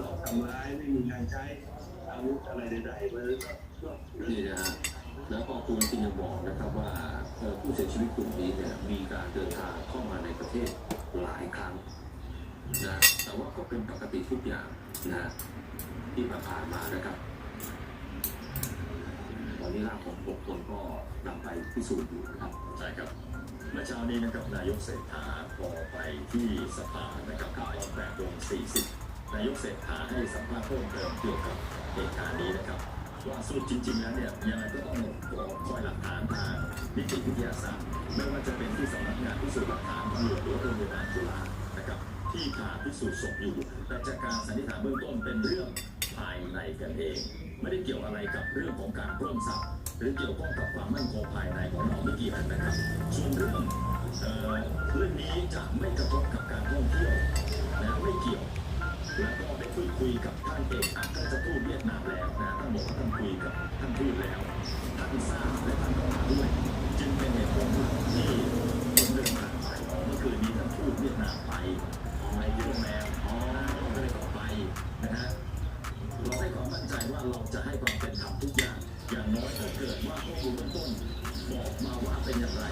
ลอบทำร้ายไม่มีการใช้อาวุธอะไรใดๆเลยาะฉนี่นะฮะแล้วก็คุณจินยับอกนะครับว่าผู้เสียชีวิตกลุ่มนี้เนี่ยมีการเดินทางเข้ามาในประเทศหลายครั้งนะแต่ว่าก็เป็นปกติทุกอย่างนะที่ผ่านมานะครับตอนนี้ร่างของ6คนก็นำไปพิสูจน์อยู่นะครับใช่ครับเมื่อเช้านี้นะครับนายกเศรษฐาพอไปที่สภานะครับก็แปดโมงสี่สิ นายกเศรษฐาให้สัมภาษณ์เพิ่มเติมเกี่ยวกับเหตุการณ์นี้นะครับ ว่าสรุปจริง ๆ แล้วเนี่ยยังไงก็ต้องรอคอยหลักฐานทางนิติวิทยาศาสตร์ ไม่ว่าจะเป็นที่สำนักงานพิสูจน์หลักฐานตำรวจหรือโรงพยาบาลจุฬานะครับที่ผ่าพิสูจน์ศพอยู่ แต่จากการสันนิษฐานเบื้องต้นเป็นเรื่องภายในกันเอง ไม่ได้เกี่ยวอะไรกับเรื่องของการปล้นทรัพย์หรือเกี่ยวข้องกับความมั่นคงภายในของเราไม่เกี่ยวนะครับส่วนเรื่องเออเรื่องนี้จะไม่กระทบกับการท่องเที่ยวนะไม่เกี่ยว คุยกับท่านเอกอัครราชทูตเวียดนามแล้วนะท่านบอกว่าท่านคุยกับท่านทูตแล้วท่านทราบและท่านก็มาด้วย จึงเป็นเหตุผลที่คนเดินทางไปเมื่อคืนนี้ท่านทูตเวียดนามไปไปที่โรงแรมอ๋อก็เลยต่อไปนะฮะเราให้ความมั่นใจว่าเราจะให้ความเป็นธรรมทุกอย่างอย่างน้อยถ้าเกิดว่าข้อมูลเบื้องต้นบอกมาว่าเป็นอย่างไร